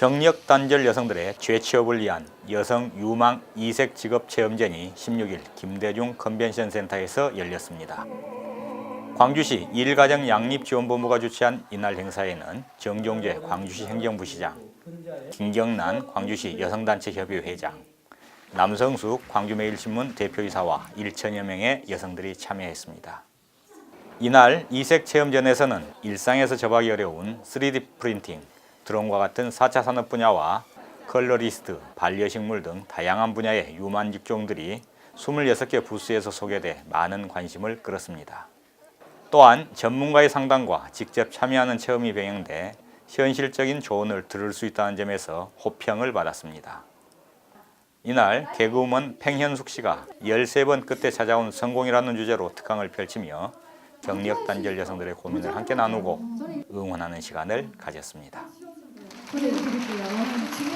경력 단절 여성들의 재취업을 위한 여성 유망 이색 직업 체험전이 16일 김대중 컨벤션 센터에서 열렸습니다. 광주시 일가정 양립지원본부가 주최한 이날 행사에는 정종재 광주시 행정부 시장, 김경란 광주시 여성단체 협의 회장, 남성숙 광주매일신문 대표이사와 1천여 명의 여성들이 참여했습니다. 이날 이색 체험전에서는 일상에서 접하기 어려운 3D 프린팅, 드론과 같은 4차 산업 분야와 컬러리스트, 반려식물 등 다양한 분야의 유만 직종들이 26개 부스에서 소개돼 많은 관심을 끌었습니다. 또한 전문가의 상담과 직접 참여하는 체험이 병행돼 현실적인 조언을 들을 수 있다는 점에서 호평을 받았습니다. 이날 개그우먼 팽현숙 씨가 13번 끝에 찾아온 성공이라는 주제로 특강을 펼치며 경력 단절 여성들의 고민을 함께 나누고 응원하는 시간을 가졌습니다. 或者你自主人，我们。